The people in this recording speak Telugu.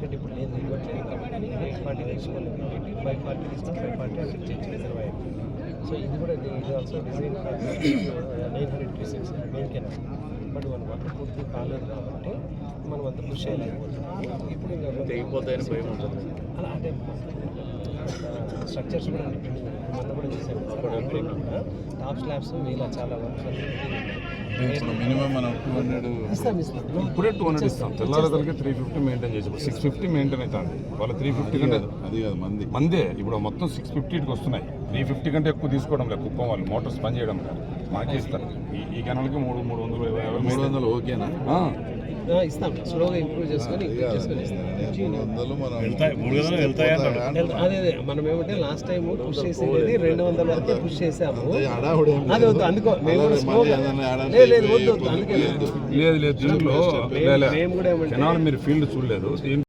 ఆయనకంటే ఇప్పుడు లేదు ఇవ్వట్లేదు ఎయిట్ ఫార్టీ తీసుకోలేదు ఫైవ్ ఫార్టీ తీసుకుని ఫైవ్ ఫార్టీ అంటే చేంజ్ రిజర్వాయర్ సో ఇది కూడా ఇది also design nine hundred two six but మన వర్క్ పూర్తి కాలేదు కాబట్టి మనం అంత పుష్ చేయలేకపోతున్నాం ఇప్పుడు ఇంకా అలా అంటే స్ట్రక్చర్స్ కూడా అన్ని కూడా టాప్ స్లాబ్స్ వీళ్ళ చాలా వర్క్స్ మినిమం మనం టూ హండ్రెడ్ ఇప్పుడే టూ హండ్రెడ్ ఇస్తాం. తెల్లారేసరికి త్రీ ఫిఫ్టీ మెయింటైన్ చేసి సిక్స్ ఫిఫ్టీ మెయింటైన్ అవుతుంది వాళ్ళ త్రీ ఫిఫ్టీ కంటే అది కాదు మంది. మందే. ఇప్పుడు మొత్తం సిక్స్ ఫిఫ్టీకి వస్తున్నాయి. త్రీ ఫిఫ్టీ కంటే ఎక్కువ తీసుకోవడం లేదు. కుప్పం వాళ్ళు మోటార్స్ పని చేయడం లేదు. మాకే ఇస్తారు. ఈ ఈ కెనాల్కి మూడు మూడు వందలు యాభై మూడు వందలు ఓకేనా? ఇస్తాం. స్లోగా ఇంప్రూవ్ చేసుకొని ఇంప్రూవ్ చేసుకొని ఇస్తాం. అదే అదే. మనం ఏమంటే లాస్ట్ టైం పుష్ చేసేది రెండు వందల వరకే పుష్ చేసాము. అది. వద్దు అందుకో మేము కూడా స్లోగా లేదు వద్దు అందుకే లేదు. లేదు మేము- కూడా ఏమంటే మీరు ఫీల్డ్ చూడలేదు.